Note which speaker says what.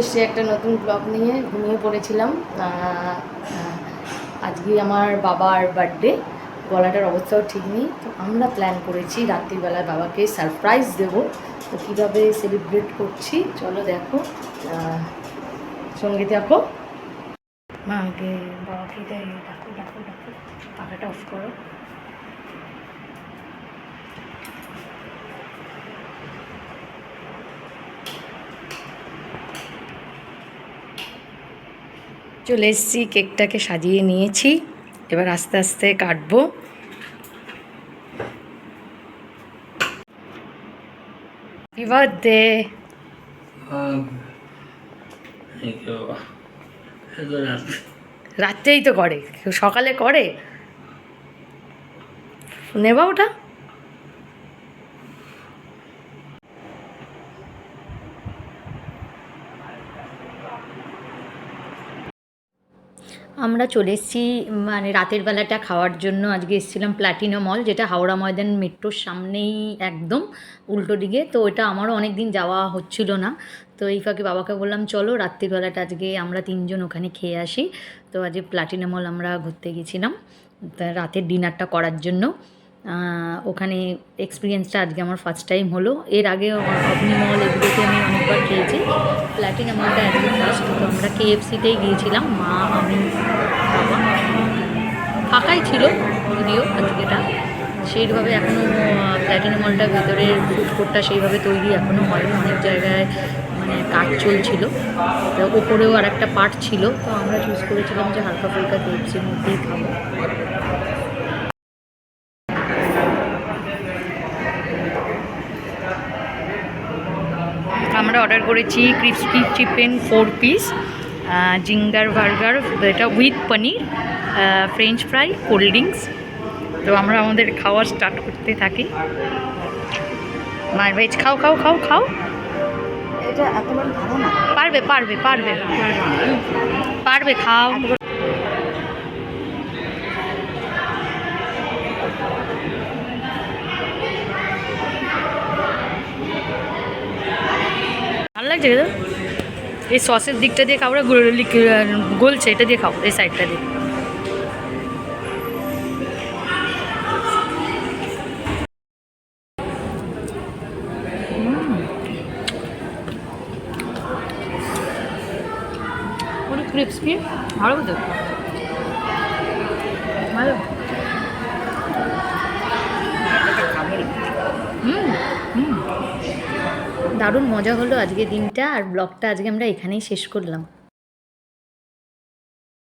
Speaker 1: এসে একটা নতুন ব্লগ নিয়ে ঘুমিয়ে পড়েছিলাম। আজকে আমার বাবার বার্থডে গলাটার অবস্থাও ঠিক নেই। তো আমরা প্ল্যান করেছি রাত্রিবেলায় বাবাকে সারপ্রাইজ দেবো। তো কীভাবে সেলিব্রেট করছি, চলো দেখো। সঙ্গে দেখো মা, আগে বাবাকে ডাকো ডাকো ডাকো পাখাটা অফ করো। চলে এসেছি কেকটাকে সাজিয়ে নিয়েছি। এবার আস্তে আস্তে কাটবো। হ্যাপি বার্থডে রাত্রেই তো করে কেউ সকালে করে? নেবা ওটা? আমরা চলে এসেছি মানে রাতের বেলাটা খাওয়ার জন্য আজকে এসেছিলাম প্ল্যাটিনো মল যেটা হাওড়া ময়দান মেট্রোর সামনেই একদম উল্টো দিকে। তো ওটা আমারও অনেক দিন যাওয়া হচ্ছিল না। তো এই ফাঁকে বাবাকে বললাম, চলো রাত্রিবেলাটা আজকে আমরা তিনজন ওখানে খেয়ে আসি। তো আজকে প্ল্যাটিনো মল আমরা ঘুরতে গেছিলাম রাতের ডিনারটা করার জন্য। ওখানে এক্সপিরিয়েন্সটা আজকে আমার ফার্স্ট টাইম হলো। এর আগে অগ্নি মল এগুলোতে আমি অনেকবার খেয়েছি। প্ল্যাটিনা মলটা আজকে ফার্স্ট আমরা কেএফসিতেই গিয়েছিলাম, মা, আমি, বাবা। ফাঁকাই ছিল যদিও আজকেটা। সেইভাবে এখনও প্ল্যাটিনা মলটার ভেতরের ফুড সেইভাবে তৈরি এখনও হয়নি। অনেক জায়গায় মানে কাজ চলছিল। তো ওপরেও আর একটা পার্ট ছিল। তো আমরা চুজ করেছিলাম যে হালকা ফুলকা কেএফসির মধ্যেই খাব আমরা অর্ডার করেছি crispy chicken four piece zinger burger এটা with paneer french fry cold drinks. তো আমরা আমাদের খাওয়া স্টার্ট করতে থাকি। মার ভেজ খাও খাও খাও খাও। পারবে পারবে পারবে। পারবে খাও। লাগছে তো? এই সসের দিকটা দিয়ে খাও গলছে, এটা দিয়ে খাও এই সাইডটা দিয়ে। পুরো ক্রিপসপি ভালো তো ভালো। দারুণ মজা হলো আজকে দিনটা আর ব্লগটা আজকে আমরা এখানেই শেষ করলাম।